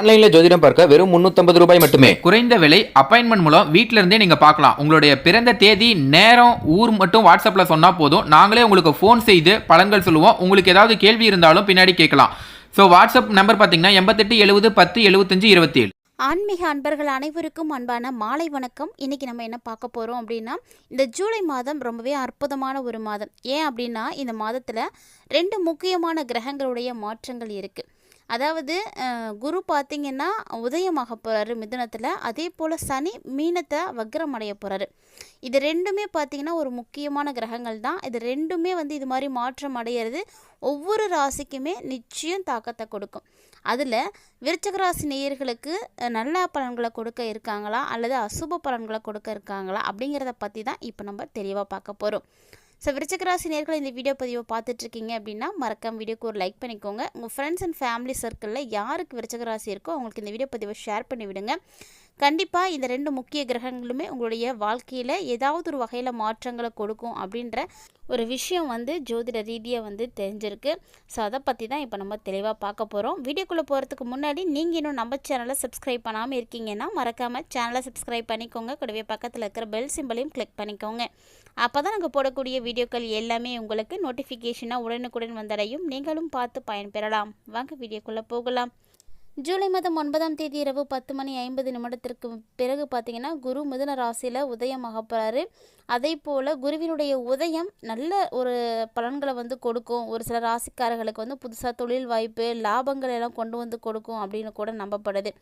ஆன்லைன்ல ஜோதிடம் பார்க்க வெறும் 350 ரூபாய் மட்டுமே. குறைந்த விலை அப்பாயின்மெண்ட் மூலம் வீட்ல இருந்தே நீங்க பார்க்கலாம். உங்களுடைய பிறந்த தேதி நேரம் ஊர் மட்டும் வாட்ஸ்அப்ல சொன்னா போதும். நாங்களே உங்களுக்கு ஃபோன் செய்து பலன்கள் சொல்லுவோம். உங்களுக்கு ஏதாவது கேள்வி இருந்தாலும் பின்னாடி கேட்கலாம். ஸோ வாட்ஸ்அப் நம்பர் பார்த்தீங்கன்னா எண்பத்தெட்டு எழுபது பத்து எழுபத்தஞ்சு இருபத்தி ஏழு ஆன்மீக அன்பர்கள் அனைவருக்கும் அன்பான மாலை வணக்கம். இன்னைக்கு நம்ம என்ன பார்க்க போகிறோம் அப்படின்னா இந்த ஜூலை மாதம் ரொம்பவே அற்புதமான ஒரு மாதம். ஏன் அப்படின்னா இந்த மாதத்தில் ரெண்டு முக்கியமான கிரகங்களுடைய மாற்றங்கள் இருக்குது அதாவது குரு பார்த்திங்கன்னா உதயமாக போகிறாரு மிதுனத்தில். அதே போல் சனி மீனத்தை வக்ரம் அடைய போகிறாரு இது ரெண்டுமே பார்த்தீங்கன்னா ஒரு முக்கியமான கிரகங்கள் தான். இது ரெண்டுமே வந்து இது மாதிரி மாற்றம் அடையிறது ஒவ்வொரு ராசிக்குமே நிச்சயம் தாக்கத்தை கொடுக்கும். அதில் விருச்சக ராசி நேயர்களுக்கு நல்ல பலன்களை கொடுக்க இருக்காங்களா? அல்லது அசுப பலன்களை கொடுக்க இருக்காங்களா? அப்படிங்கிறத பற்றி தான் இப்போ நம்ம தெளிவாக பார்க்க போகிறோம் ஸோ விருச்சகராசி நேர்கள் இந்த வீடியோ பதிவை பார்த்துட்ருக்கீங்க அப்படின்னா மறக்காம வீடியோக்கு ஒரு லைக் பண்ணிக்கோங்க. உங்கள் ஃப்ரெண்ட்ஸ் அண்ட் ஃபேமிலி சர்க்கிளில் யாருக்கு விருச்சகராசி இருக்கோ அவங்களுக்கு இந்த வீடியோ பதிவை ஷேர் பண்ணி விடுங்க கண்டிப்பாக இந்த ரெண்டு முக்கிய கிரகங்களுமே உங்களுடைய வாழ்க்கையில் ஏதாவது ஒரு வகையில் மாற்றங்களை கொடுக்கும் அப்படின்ற ஒரு விஷயம் வந்து ஜோதிட ரீதியாக வந்து தெரிஞ்சிருக்கு. ஸோ அதை பற்றி தான் இப்போ நம்ம தெளிவாக பார்க்க போகிறோம் வீடியோக்குள்ளே போகிறதுக்கு முன்னாடி நீங்கள் இன்னும் நம்ம சேனலை சப்ஸ்கிரைப் பண்ணாமல் இருக்கீங்கன்னா மறக்காமல் சேனலை சப்ஸ்கிரைப் பண்ணிக்கோங்க. கூடவே பக்கத்தில் இருக்கிற பெல் சிம்பிளையும் கிளிக் பண்ணிக்கோங்க. அப்போ தான் நாங்கள் போடக்கூடிய வீடியோக்கள் எல்லாமே உங்களுக்கு நோட்டிஃபிகேஷனாக உடனுக்குடன் வந்தடையும். நீங்களும் பார்த்து பயன்பெறலாம். வாங்க வீடியோக்குள்ளே போகலாம். ஜூலை மாதம் ஒன்பதாம் தேதி இரவு பத்து மணி ஐம்பது நிமிடத்திற்கு பிறகு பார்த்தீங்கன்னா குரு மிதுன ராசியில் உதயமாக போகிறாரு அதே போல் குருவினுடைய உதயம் நல்ல ஒரு பலன்களை வந்து கொடுக்கும். ஒரு சில ராசிக்காரர்களுக்கு வந்து புதுசாக தொழில் வாய்ப்பு லாபங்கள் எல்லாம் கொண்டு வந்து கொடுக்கும் அப்படின்னு கூட நம்பப்படுது.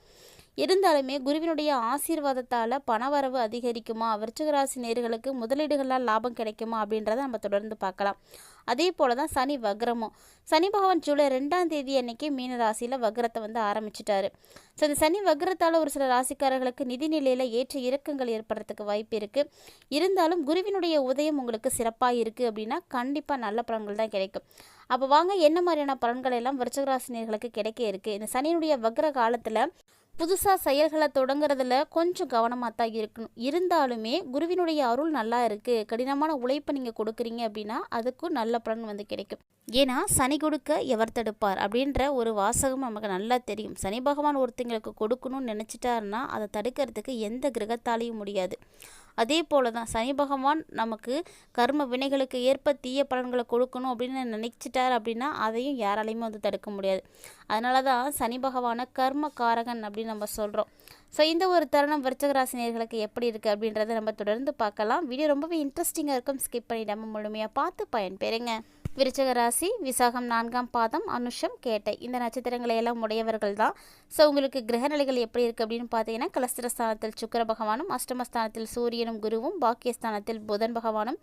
இருந்தாலுமே குருவினுடைய ஆசீர்வாதத்தால் பணவரவு அதிகரிக்குமா? விருச்சிக ராசி நேர்களுக்கு முதலீடுகளால் லாபம் கிடைக்குமா அப்படின்றத நம்ம தொடர்ந்து பார்க்கலாம். அதே போல் தான் சனி வக்ரமும். சனி பகவான் ஜூலை ரெண்டாம் தேதி அன்னைக்கு மீன ராசியில் வக்ரத்தை வந்து ஆரம்பிச்சிட்டாரு. ஸோ இந்த சனி வக்ரத்தால் ஒரு சில ராசிக்காரர்களுக்கு நிதி நிலையில் ஏற்ற இறக்கங்கள் ஏற்படுறதுக்கு வாய்ப்பு இருக்குது இருந்தாலும் குருவினுடைய உதயம் உங்களுக்கு சிறப்பாக இருக்குது அப்படின்னா கண்டிப்பாக நல்ல பலன்கள் தான் கிடைக்கும். அப்போ வாங்க என்ன மாதிரியான பலன்கள் எல்லாம் விருச்சகராசினியர்களுக்கு கிடைக்க இருக்குது இந்த சனியினுடைய வக்ர காலத்தில் புதுசாக செயல்களை தொடங்குறதுல கொஞ்சம் கவனமாக தான் இருக்கணும். இருந்தாலுமே குருவினுடைய அருள் நல்லா இருக்குது கடினமான உழைப்பை நீங்கள் கொடுக்குறீங்க அப்படின்னா அதுக்கும் நல்ல பலன் வந்து கிடைக்கும். ஏன்னா சனி கொடுக்க எவர் தடுப்பார் அப்படின்ற ஒரு வாசகம் நமக்கு நல்லா தெரியும். சனி பகவான் ஒருத்தங்களுக்கு கொடுக்கணும்னு நினச்சிட்டாருன்னா அதை தடுக்கிறதுக்கு எந்த கிரகத்தாலையும் முடியாது. அதே போல தான் சனி பகவான் நமக்கு கர்ம வினைகளுக்கு ஏற்ப தீய பலன்களை கொடுக்கணும் அப்படின்னு நினைச்சிட்டார் அப்படின்னா அதையும் யாராலையுமே வந்து தடுக்க முடியாது. அதனால தான் சனி பகவானை கர்ம காரகன் அப்படின்னு நம்ம சொல்கிறோம் ஸோ இந்த ஒரு தருணம் விருச்சகராசினியர்களுக்கு எப்படி இருக்குது அப்படின்றத நம்ம தொடர்ந்து பார்க்கலாம். வீடியோ ரொம்பவே இன்ட்ரெஸ்டிங்காக இருக்கும். ஸ்கிப் பண்ணிடாமல் முழுமையாக பார்த்து பயன்பெறுங்க. விருச்சக ராசி விசாகம் நான்காம் பாதம் அனுஷம் கேட்டை. இந்த நட்சத்திரங்களை எல்லாம் உடையவர்கள் தான் ஸோ உங்களுக்கு கிரகநிலைகள் எப்படி இருக்குது அப்படின்னு பார்த்தீங்கன்னா கலஸ்திரஸ்தானத்தில் சுக்கர பகவானும் அஷ்டமஸ்தானத்தில் சூரியனும் குருவும் பாக்கியஸ்தானத்தில் புதன் பகவானும்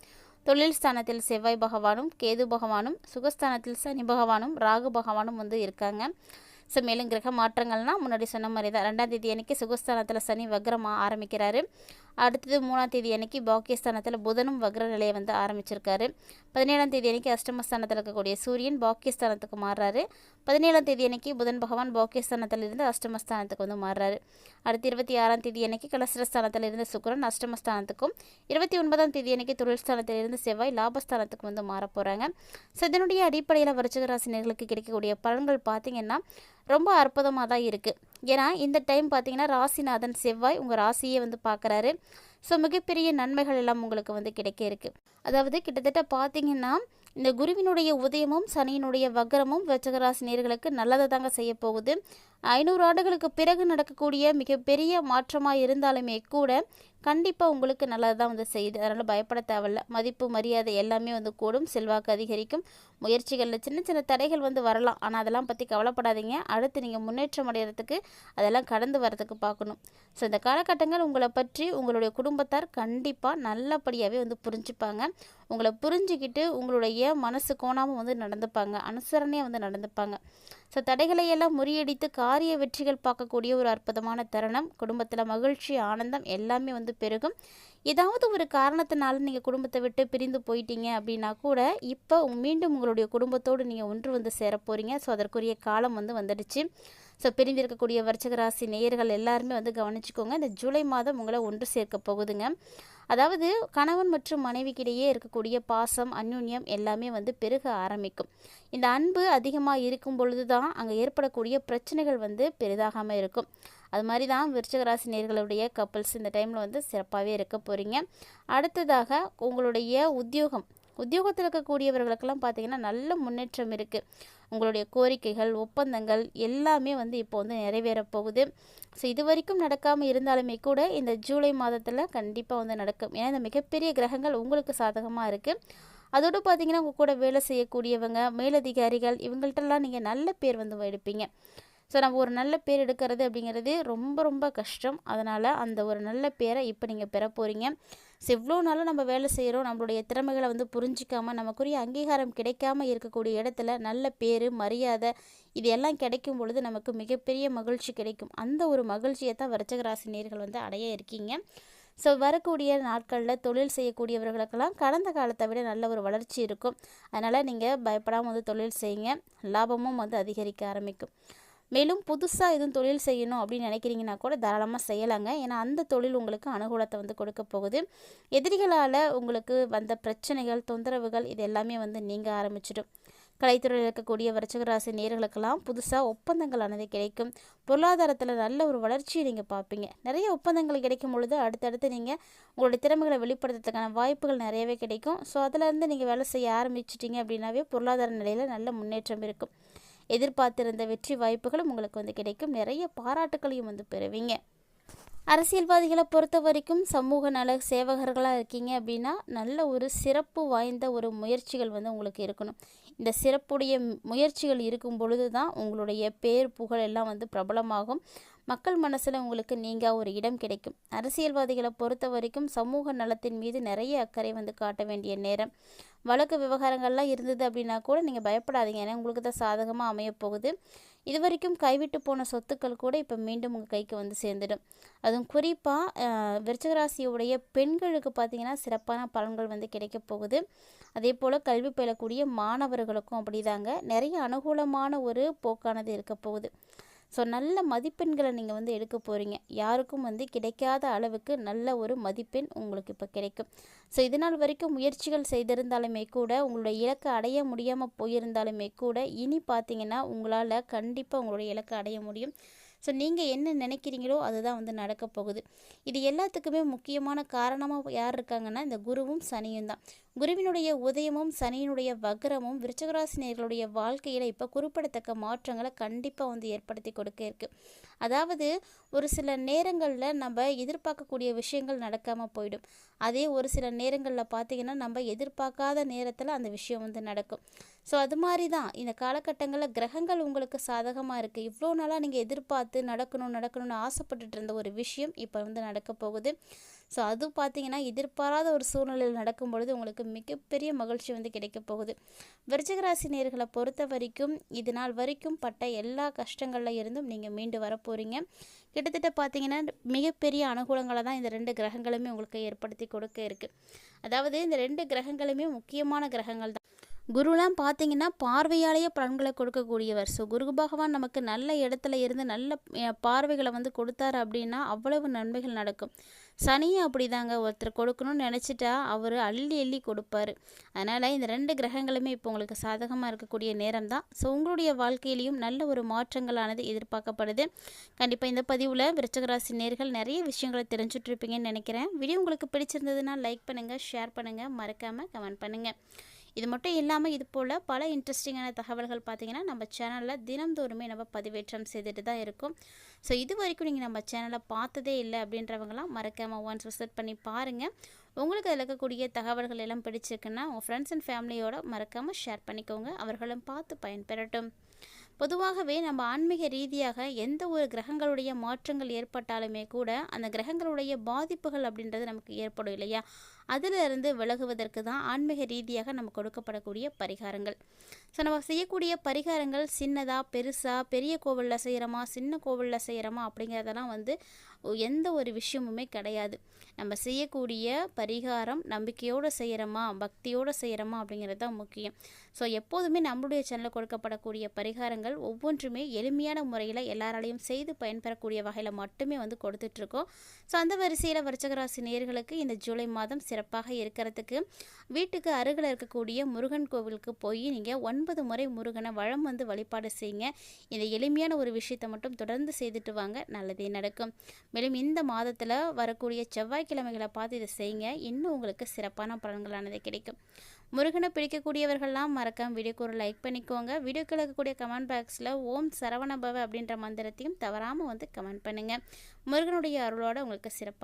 தொழில் ஸ்தானத்தில் செவ்வாய் பகவானும் கேது பகவானும் சுகஸ்தானத்தில் சனி பகவானும் ராகு பகவானும் வந்து இருக்காங்க. ஸோ மேலும் கிரக மாற்றங்கள்னால் முன்னாடி சொன்ன மாதிரி தான் ரெண்டாம் தேதி அன்னைக்கு சுகஸ்தானத்தில் சனி வக்ரமாக ஆரம்பிக்கிறாரு. அடுத்தது மூணாம் தேதி அன்னைக்கு பாக்கியஸ்தானத்தில் புதனும் வக்ர நிலையை வந்து ஆரம்பிச்சிருக்காரு. பதினேழாம் தேதி அன்னைக்கு அஷ்டமஸ்தானத்தில் இருக்கக்கூடிய சூரியன் பாக்கியஸ்தானத்துக்கு மாறுறாரு. பதினேழாம் தேதி அன்னைக்கு புதன் பகவான் பாக்கியஸ்தானத்தில் இருந்து அஷ்டமஸ்தானத்துக்கு வந்து மாறுறாரு. அடுத்து இருபத்தி ஆறாம் தேதி அன்னைக்கு கலசரஸ்தானத்தில் இருந்து சுக்கிரன் அஷ்டமஸ்தானத்துக்கும் இருபத்தி ஒன்பதாம் தேதி அன்னைக்கு தொழில்ஸ்தானத்தில் இருந்து செவ்வாய் லாபஸ்தானத்துக்கு வந்து மாற போகிறாங்க ஸோ இதனுடைய அடிப்படையில் வருச்சகராசினியர்களுக்கு கிடைக்கக்கூடிய பலன்கள் பார்த்தீங்கன்னா ரொம்ப அற்புதமாக தான் இருக்குது ஏன்னா இந்த டைம் பார்த்தீங்கன்னா ராசிநாதன் செவ்வாய் உங்கள் ராசியை வந்து பார்க்குறாரு ஸோ மிகப்பெரிய நன்மைகள் எல்லாம் உங்களுக்கு வந்து கிடைக்க இருக்கு. அதாவது கிட்டத்தட்ட பார்த்தீங்கன்னா இந்த குருவினுடைய உதயமும் சனியினுடைய வக்கரமும் விருச்சகராசி நேர்களுக்கு நல்லதை தாங்க செய்ய போகுது. ஐநூறு ஆண்டுகளுக்கு பிறகு நடக்கக்கூடிய மிகப்பெரிய மாற்றமாக இருந்தாலுமே கூட கண்டிப்பாக உங்களுக்கு நல்லது தான் வந்து செய்யுது. அதனால் பயப்பட தேவையில்ல. மதிப்பு மரியாதை எல்லாமே வந்து கூடும். செல்வாக்கு அதிகரிக்கும். முயற்சிகளில் சின்ன சின்ன தடைகள் வந்து வரலாம். ஆனால் அதெல்லாம் பற்றி கவலைப்படாதீங்க. அடுத்து நீங்கள் முன்னேற்றம் அடைகிறதுக்கு அதெல்லாம் கடந்து வரதுக்கு பார்க்கணும். ஸோ இந்த காலகட்டங்கள் உங்களை பற்றி உங்களுடைய குடும்பத்தார் கண்டிப்பாக நல்லபடியாகவே வந்து புரிஞ்சுப்பாங்க. உங்களை புரிஞ்சுக்கிட்டு உங்களுடைய மனசு கோணாமல் வந்து நடந்துப்பாங்க. அனுசரணையாக வந்து நடந்துப்பாங்க. ஸோ தடைகளை எல்லாம் முறியடித்து காரிய வெற்றிகள் பார்க்கக்கூடிய ஒரு அற்புதமான தருணம். குடும்பத்தில் மகிழ்ச்சி ஆனந்தம் எல்லாமே வந்து பெருகும். ஏதாவது ஒரு காரணத்தினால நீங்கள் குடும்பத்தை விட்டு பிரிந்து போயிட்டீங்க அப்படின்னா கூட இப்போ மீண்டும் உங்களுடைய குடும்பத்தோடு நீங்கள் ஒன்று வந்து சேர போகிறீங்க ஸோ அதற்குரிய காலம் வந்து வந்துடுச்சு. ஸோ பிரிந்திருக்கக்கூடிய விருச்சிக ராசி நேயர்கள் எல்லாருமே வந்து கவனிச்சுக்கோங்க. இந்த ஜூலை மாதம் உங்களை ஒன்று சேர்க்க போகுதுங்க. அதாவது கணவன் மற்றும் மனைவிக்கிடையே இருக்கக்கூடிய பாசம் அந்யுன்யம் எல்லாமே வந்து பெருக ஆரம்பிக்கும். இந்த அன்பு அதிகமாக இருக்கும் பொழுது தான் அங்கே ஏற்படக்கூடிய பிரச்சனைகள் வந்து பெரிதாகாமல் இருக்கும். அது மாதிரி தான் விருச்சகராசி நேர்களுடைய கப்பல்ஸ் இந்த டைமில் வந்து சிறப்பாகவே இருக்க போகிறீங்க அடுத்ததாக உங்களுடைய உத்தியோகம் உத்தியோகத்தில் இருக்கக்கூடியவர்களுக்கெல்லாம் பார்த்தீங்கன்னா நல்ல முன்னேற்றம் இருக்குது உங்களுடைய கோரிக்கைகள் ஒப்பந்தங்கள் எல்லாமே வந்து இப்போ வந்து நிறைவேறப் போகுது. ஸோ இது வரைக்கும் நடக்காமல் இருந்தாலுமே கூட இந்த ஜூலை மாதத்தில் கண்டிப்பாக வந்து நடக்கும். ஏன்னா இந்த மிகப்பெரிய கிரகங்கள் உங்களுக்கு சாதகமாக இருக்குது அதோடு பார்த்தீங்கன்னா உங்கள் கூட வேலை செய்யக்கூடியவங்க மேலதிகாரிகள் இவங்கள்ட்டெல்லாம் நீங்கள் நல்ல பேர் வந்து எடுப்பீங்க. ஸோ நம்ம ஒரு நல்ல பேர் எடுக்கிறது அப்படிங்கிறது ரொம்ப ரொம்ப கஷ்டம். அதனால் அந்த ஒரு நல்ல பேரை இப்போ நீங்கள் பெற போகிறீங்க ஸோ இவ்வளோ நாளும் நம்ம வேலை செய்கிறோம் நம்மளுடைய திறமைகளை வந்து புரிஞ்சிக்காமல் நமக்குரிய அங்கீகாரம் கிடைக்காம இருக்கக்கூடிய இடத்துல நல்ல பேர் மரியாதை இது எல்லாம் கிடைக்கும் பொழுது நமக்கு மிகப்பெரிய மகிழ்ச்சி கிடைக்கும். அந்த ஒரு மகிழ்ச்சியை தான் விருச்சிக நேர்கள் வந்து அடைய இருக்கீங்க. ஸோ வரக்கூடிய நாட்களில் தொழில் செய்யக்கூடியவர்களுக்கெல்லாம் கடந்த காலத்தை விட நல்ல ஒரு வளர்ச்சி இருக்கும். அதனால் நீங்கள் பயப்படாமல் வந்து தொழில் செய்யுங்க. லாபமும் வந்து அதிகரிக்க ஆரம்பிக்கும். மேலும் புதுசாக எதுவும் தொழில் செய்யணும் அப்படின்னு நினைக்கிறீங்கன்னா கூட தாராளமாக செய்யலாங்க. ஏன்னா அந்த தொழில் உங்களுக்கு அனுகூலத்தை வந்து கொடுக்க போகுது. எதிரிகளால் உங்களுக்கு வந்த பிரச்சனைகள் தொந்தரவுகள் இது எல்லாமே வந்து நீங்க ஆரம்பிச்சிடும். கலைத்துறையில் இருக்கக்கூடிய வருச்சகராசி நேர்களுக்கெல்லாம் புதுசாக ஒப்பந்தங்களானது கிடைக்கும். பொருளாதாரத்தில் நல்ல ஒரு வளர்ச்சியை நீங்கள் பார்ப்பீங்க. நிறைய ஒப்பந்தங்கள் கிடைக்கும் பொழுது அடுத்தடுத்து நீங்கள் உங்களுடைய திறமைகளை வெளிப்படுத்துறதுக்கான வாய்ப்புகள் நிறையவே கிடைக்கும். ஸோ அதிலேருந்து நீங்கள் வேலை செய்ய ஆரம்பிச்சிட்டிங்க அப்படின்னாவே பொருளாதார நிலையில் நல்ல முன்னேற்றம் இருக்கும். எதிர்பார்த்திருந்த வெற்றி வாய்ப்புகளும் உங்களுக்கு வந்து கிடைக்கும். நிறைய பாராட்டுகளையும் வந்து பெறுவீங்க. அரசியல்வாதிகளை பொறுத்த வரைக்கும் சமூக நல சேவகர்களாக இருக்கீங்க அப்படின்னா நல்ல ஒரு சிறப்பு வாய்ந்த ஒரு முயற்சிகள் வந்து உங்களுக்கு இருக்கணும். இந்த சிறப்புடைய முயற்சிகள் இருக்கும் பொழுது தான் உங்களுடைய பேர் புகழ் எல்லாம் வந்து பிரபலமாகும். மக்கள் மனசில் உங்களுக்கு நீங்கள் ஒரு இடம் கிடைக்கும். அரசியல்வாதிகளை பொறுத்த வரைக்கும் சமூக நலத்தின் மீது நிறைய அக்கறை வந்து காட்ட வேண்டிய நேரம். வழக்கு விவகாரங்கள்லாம் இருந்தது அப்படின்னா கூட நீங்கள் பயப்படாதீங்க. ஏன்னா உங்களுக்கு தான் சாதகமாக அமையப்போகுது போகுது. இது வரைக்கும் கைவிட்டு போன சொத்துக்கள் கூட இப்போ மீண்டும் உங்கள் கைக்கு வந்து சேர்ந்துடும். அதுவும் குறிப்பாக விருச்சகராசியுடைய பெண்களுக்கு பார்த்தீங்கன்னா சிறப்பான பலன்கள் வந்து கிடைக்க போகுது. அதே போல் கல்வி பயிலக்கூடிய மாணவர்களுக்கும் அப்படிதாங்க. நிறைய அனுகூலமான ஒரு போக்கானது இருக்க போகுது. ஸோ நல்ல மதிப்பெண்களை நீங்கள் வந்து எடுக்க போகிறீங்க யாருக்கும் வந்து கிடைக்காத அளவுக்கு நல்ல ஒரு மதிப்பெண் உங்களுக்கு இப்போ கிடைக்கும். ஸோ இதனால் வரைக்கும் முயற்சிகள் செய்திருந்தாலுமே கூட உங்களுடைய இலக்கை அடைய முடியாமல் போயிருந்தாலுமே கூட இனி பார்த்தீங்கன்னா உங்களால் கண்டிப்பாக உங்களுடைய இலக்கை அடைய முடியும். ஸோ நீங்கள் என்ன நினைக்கிறீங்களோ அதுதான் வந்து நடக்க போகுது. இது எல்லாத்துக்குமே முக்கியமான காரணமாக யார் இருக்காங்கன்னா இந்த குருவும் சனியும் தான். குருவினுடைய உதயமும் சனியினுடைய வக்ரமும் விருச்சகராசினியர்களுடைய வாழ்க்கையில் இப்போ குறிப்பிடத்தக்க மாற்றங்களை கண்டிப்பாக வந்து ஏற்படுத்தி கொடுக்க இருக்குது அதாவது ஒரு சில நேரங்களில் நம்ம எதிர்பார்க்கக்கூடிய விஷயங்கள் நடக்காமல் போயிடும். அதே ஒரு சில நேரங்களில் பார்த்தீங்கன்னா நம்ம எதிர்பார்க்காத நேரத்தில் அந்த விஷயம் வந்து நடக்கும். ஸோ அது மாதிரி தான் இந்த காலகட்டங்களில் கிரகங்கள் உங்களுக்கு சாதகமாக இருக்குது இவ்வளோ நாளாக நீங்கள் எதிர்பார்த்து நடக்கணும் நடக்கணும்னு ஆசைப்பட்டுட்டு இருந்த ஒரு விஷயம் இப்போ வந்து நடக்க போகுது. ஸோ அது பார்த்தீங்கன்னா எதிர்பாராத ஒரு சூழ்நிலையில் நடக்கும் பொழுது உங்களுக்கு மிகப்பெரிய மகிழ்ச்சி வந்து கிடைக்க போகுது. விருச்சகராசி நேர்களை பொறுத்த வரைக்கும் இது நாள் வரைக்கும் பட்ட எல்லா கஷ்டங்களில் இருந்தும் நீங்கள் மீண்டு வரப்போகிறீங்க கிட்டத்தட்ட பார்த்தீங்கன்னா மிகப்பெரிய அனுகூலங்களை தான் இந்த ரெண்டு கிரகங்களுமே உங்களுக்கு ஏற்படுத்தி கொடுக்க இருக்குது அதாவது இந்த ரெண்டு கிரகங்களுமே முக்கியமான கிரகங்கள் தான். குருலாம் பார்த்தீங்கன்னா பார்வையாலேயே பலன்களை கொடுக்கக்கூடியவர். ஸோ குரு பகவான் நமக்கு நல்ல இடத்துல இருந்து நல்ல பார்வைகளை வந்து கொடுத்தாரு அப்படின்னா அவ்வளவு நன்மைகள் நடக்கும். சனியும் அப்படிதாங்க. ஒருத்தர் கொடுக்கணும்னு நினச்சிட்டா அவர் அள்ளி அள்ளி கொடுப்பாரு. அதனால் இந்த ரெண்டு கிரகங்களுமே இப்போ உங்களுக்கு சாதகமாக இருக்கக்கூடிய நேரம் தான் ஸோ உங்களுடைய வாழ்க்கையிலையும் நல்ல ஒரு மாற்றங்களானது எதிர்பார்க்கப்படுது. கண்டிப்பாக இந்த பதிவில் விருச்சகராசி நேர்கள் நிறைய விஷயங்களை தெரிஞ்சுட்ருப்பீங்கன்னு நினைக்கிறேன். வீடியோ உங்களுக்கு பிடிச்சிருந்ததுன்னா லைக் பண்ணுங்கள் ஷேர் பண்ணுங்கள் மறக்காமல் கமெண்ட் பண்ணுங்கள் இது மட்டும் இல்லாமல் இது போல் பல இன்ட்ரெஸ்டிங்கான தகவல்கள் பார்த்தீங்கன்னா நம்ம சேனலில் தினந்தோறுமே நம்ம பதிவேற்றம் செய்துட்டு தான் இருக்கும். ஸோ இது வரைக்கும் நீங்கள் நம்ம சேனலை பார்த்ததே இல்லை அப்படின்றவங்களாம் மறக்காமல் ஒன்ஸ் விசிட் பண்ணி பாருங்கள் உங்களுக்கு அதில் இருக்கக்கூடிய தகவல்கள் எல்லாம் பிடிச்சிருக்குன்னா உங்கள் ஃப்ரெண்ட்ஸ் அண்ட் ஃபேமிலியோட மறக்காமல் ஷேர் பண்ணிக்கோங்க. அவர்களும் பார்த்து பயன்பெறட்டும். பொதுவாகவே நம்ம ஆன்மீக ரீதியாக எந்த ஒரு கிரகங்களுடைய மாற்றங்கள் ஏற்பட்டாலுமே கூட அந்த கிரகங்களுடைய பாதிப்புகள் அப்படின்றது நமக்கு ஏற்படும் இல்லையா? அதிலிருந்து விலகுவதற்கு தான் ஆன்மீக ரீதியாக நம்ம கொடுக்கப்படக்கூடிய பரிகாரங்கள். ஸோ நம்ம செய்யக்கூடிய பரிகாரங்கள் சின்னதாக பெருசாக பெரிய கோவிலில் செய்கிறோமா சின்ன கோவிலில் செய்கிறோமா அப்படிங்கிறதெல்லாம் வந்து எந்த ஒரு விஷயமுமே கிடையாது. நம்ம செய்யக்கூடிய பரிகாரம் நம்பிக்கையோடு செய்கிறோமா பக்தியோடு செய்கிறோமா அப்படிங்கிறது தான் முக்கியம். ஸோ எப்போதுமே நம்மளுடைய சேனலில் கொடுக்கப்படக்கூடிய பரிகாரங்கள் ஒவ்வொன்றுமே எளிமையான முறையில் எல்லாராலையும் செய்து பயன்பெறக்கூடிய வகையில் மட்டுமே வந்து கொடுத்துட்ருக்கோம் ஸோ அந்த வரிசையில் விருச்சகராசி நேர்களுக்கு இந்த ஜூலை மாதம் சிறப்பாக இருக்கிறதுக்கு. வீட்டுக்கு அருகில் இருக்கக்கூடிய முருகன் கோவிலுக்கு போய் நீங்கள் ஒன்பது முறை முருகனை வளம் வந்து வழிபாடு செய்யுங்க. இந்த எளிமையான ஒரு விஷயத்தை மட்டும் தொடர்ந்து செய்துட்டு வாங்க. நல்லதே நடக்கும். மேலும் இந்த மாதத்தில் வரக்கூடிய செவ்வாய்க்கிழமைகளை பார்த்து இதை செய்யுங்க. இன்னும் உங்களுக்கு சிறப்பான பலன்களானது கிடைக்கும். முருகனை பிடிக்கக்கூடியவர்கள்லாம் மறக்காம வீடியோக்கு ஒரு லைக் பண்ணிக்கோங்க. வீடியோக்கு இருக்கக்கூடிய கமெண்ட் பாக்ஸில் ஓம் சரவணபவ அப்படின்ற மந்திரத்தையும் தவறாமல் வந்து கமெண்ட் பண்ணுங்கள் முருகனுடைய அருளோட உங்களுக்கு சிறப்பாக